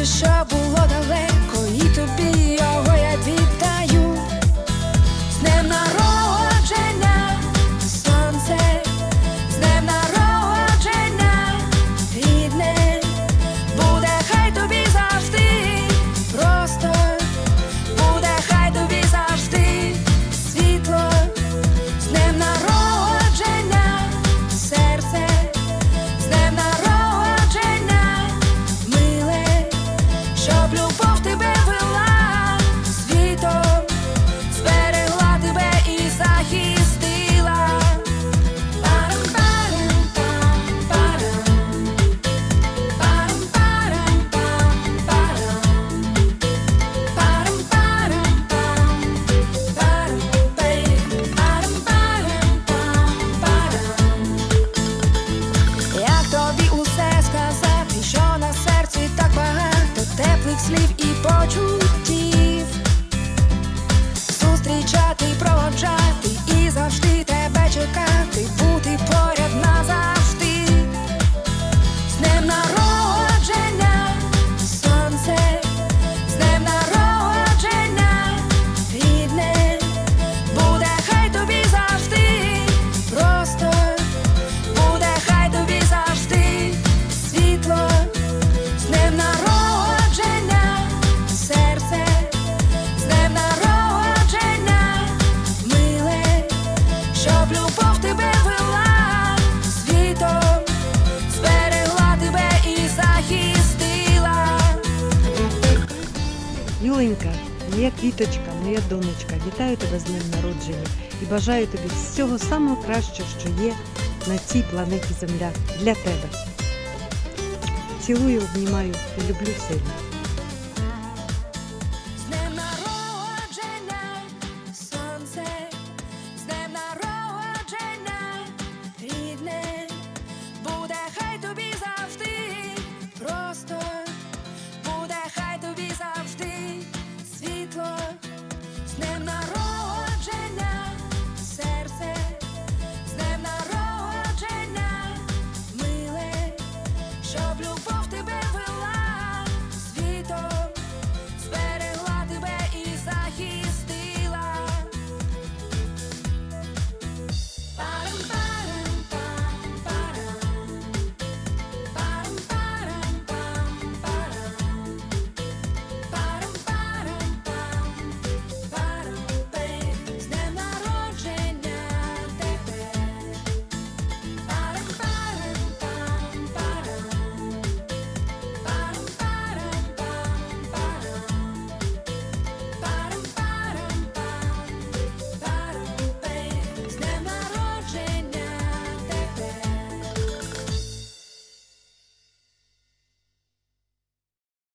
to shop sleep. Юленька, моя квіточка, моя донечка, вітаю тебе з днем народження і бажаю тобі всього самого кращого, що є на цій планеті Земля для тебе. Цілую, обнімаю і люблю сильно.